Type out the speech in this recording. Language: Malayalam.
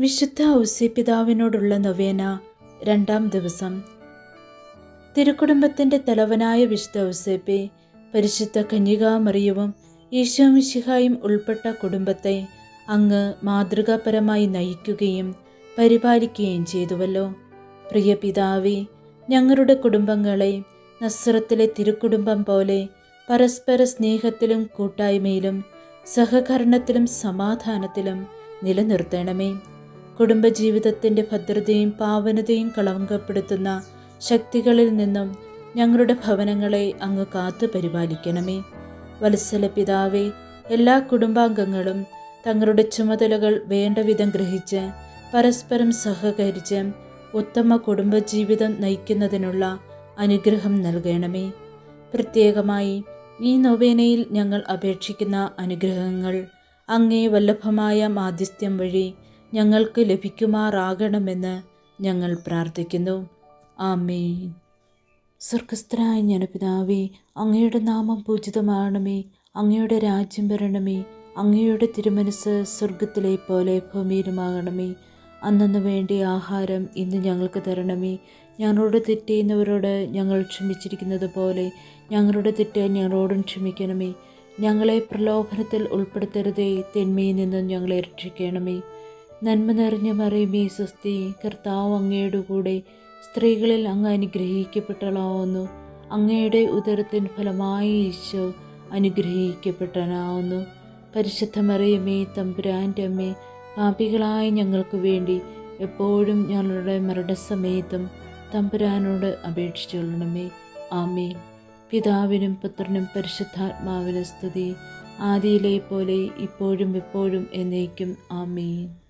വിശുദ്ധ ഔസ്യപിതാവിനോടുള്ള നൊവേന രണ്ടാം ദിവസം. തിരുക്കുടുംബത്തിന്റെ തലവനായ വിശുദ്ധ ഔസേപ്പെ പരിശുദ്ധ കന്യകാമറിയവും ഈശോമിശിഹായും ഉൾപ്പെട്ട കുടുംബത്തെ അങ്ങ് മാതൃകാപരമായി നയിക്കുകയും പരിപാലിക്കുകയും ചെയ്തുവല്ലോ. പ്രിയ പിതാവേ ഞങ്ങളുടെ കുടുംബങ്ങളെ നസ്രത്തിലെ തിരുക്കുടുംബം പോലെ പരസ്പര സ്നേഹത്തിലും കൂട്ടായ്മയിലും സഹകരണത്തിലും സമാധാനത്തിലും നിലനിർത്തണമേ. കുടുംബജീവിതത്തിന്റെ ഭദ്രതയും പാവനതയും കളങ്കപ്പെടുത്തുന്ന ശക്തികളിൽ നിന്നും ഞങ്ങളുടെ ഭവനങ്ങളെ അങ്ങ് കാത്തു പരിപാലിക്കണമേ. വത്സല പിതാവേ എല്ലാ കുടുംബാംഗങ്ങളും തങ്ങളുടെ ചുമതലകൾ വേണ്ടവിധം ഗ്രഹിച്ച് പരസ്പരം സഹകരിച്ച് ഉത്തമ കുടുംബജീവിതം നയിക്കുന്നതിനുള്ള അനുഗ്രഹം നൽകണമേ. പ്രത്യേകമായി ഈ നൊവേനയിൽ ഞങ്ങൾ അപേക്ഷിക്കുന്ന അനുഗ്രഹങ്ങൾ അങ്ങേ വല്ലഭമായ മാധ്യസ്ഥ്യം വഴി ഞങ്ങൾക്ക് ലഭിക്കുമാറാകണമെന്ന് ഞങ്ങൾ പ്രാർത്ഥിക്കുന്നു. ആമേൻ. സ്വർഗസ്ഥനായ ഞനപിതാവേ അങ്ങയുടെ നാമം പൂജിതമാകണമേ അങ്ങയുടെ രാജ്യം വരണമേ. അങ്ങയുടെ തിരുമനസ് സ്വർഗത്തിലെ പോലെ ഭൂമിയിലുമാകണമേ. അന്നു വേണ്ടി ആഹാരം ഇന്ന് ഞങ്ങൾക്ക് തരണമേ. ഞങ്ങളോട് തെറ്റെയ്യുന്നവരോട് ഞങ്ങൾ ക്ഷമിച്ചിരിക്കുന്നത് പോലെ ഞങ്ങളുടെ തെറ്റ് ഞങ്ങളോടും ക്ഷമിക്കണമേ. ഞങ്ങളെ പ്രലോഭനത്തിൽ ഉൾപ്പെടുത്തരുതേ. തിന്മയിൽ നിന്നും ഞങ്ങളെ രക്ഷിക്കണമേ. നന്മ നിറഞ്ഞ മറിയമേ സ്വസ്തി. കർത്താവ് അങ്ങയുടെ കൂടെ സ്ത്രീകളിൽ അങ്ങ് അനുഗ്രഹിക്കപ്പെട്ടളാവുന്നു അങ്ങയുടെ ഉദരത്തിൻ ഫലമായി ഈശോ അനുഗ്രഹിക്കപ്പെട്ടനാവുന്നു പരിശുദ്ധ മറിയമേ തമ്പുരാന്റെ അമ്മേ പാപികളായ ഞങ്ങൾക്ക് വേണ്ടി എപ്പോഴും ഞങ്ങളുടെ മരണസമയത്തും തമ്പുരാനോട് അപേക്ഷിച്ചുകൊള്ളണമേ ആമേ പിതാവിനും പുത്രനും പരിശുദ്ധാത്മാവിനും സ്തുതി. ആദിയിലെ പോലെ ഇപ്പോഴും എപ്പോഴും എന്നേക്കും. ആമേൻ.